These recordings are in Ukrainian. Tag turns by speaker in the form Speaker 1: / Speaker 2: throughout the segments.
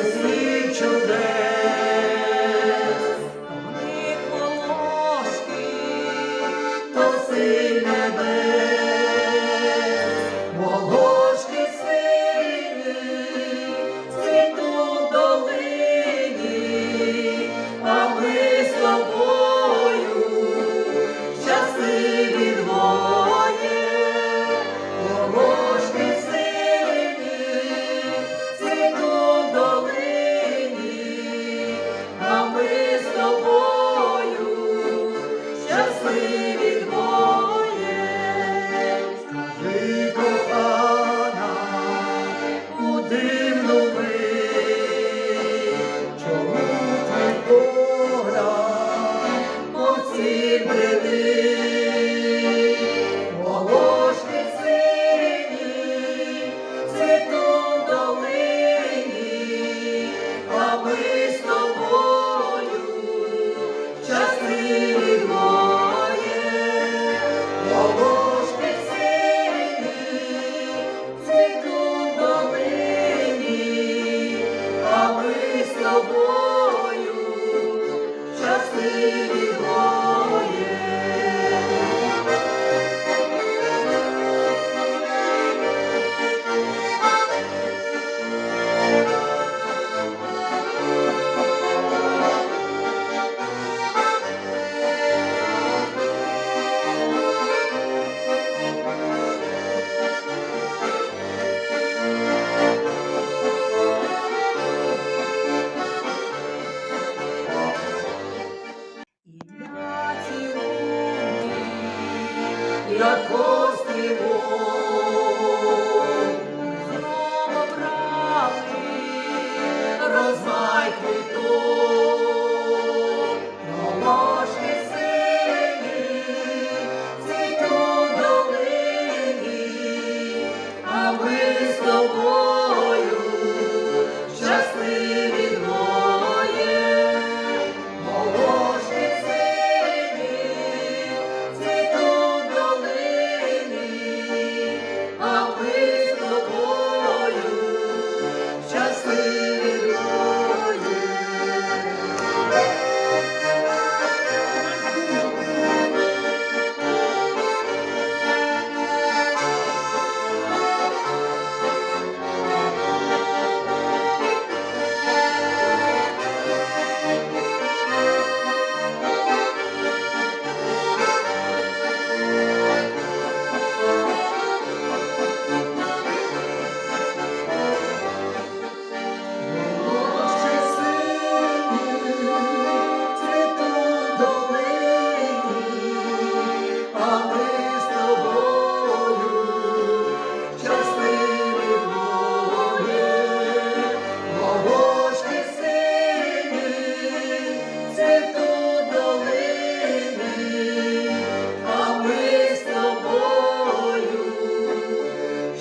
Speaker 1: неси чудес.
Speaker 2: Вони волошки,
Speaker 1: то синь тобою щасливі да костримо.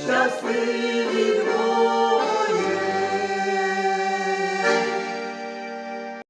Speaker 1: щасливі.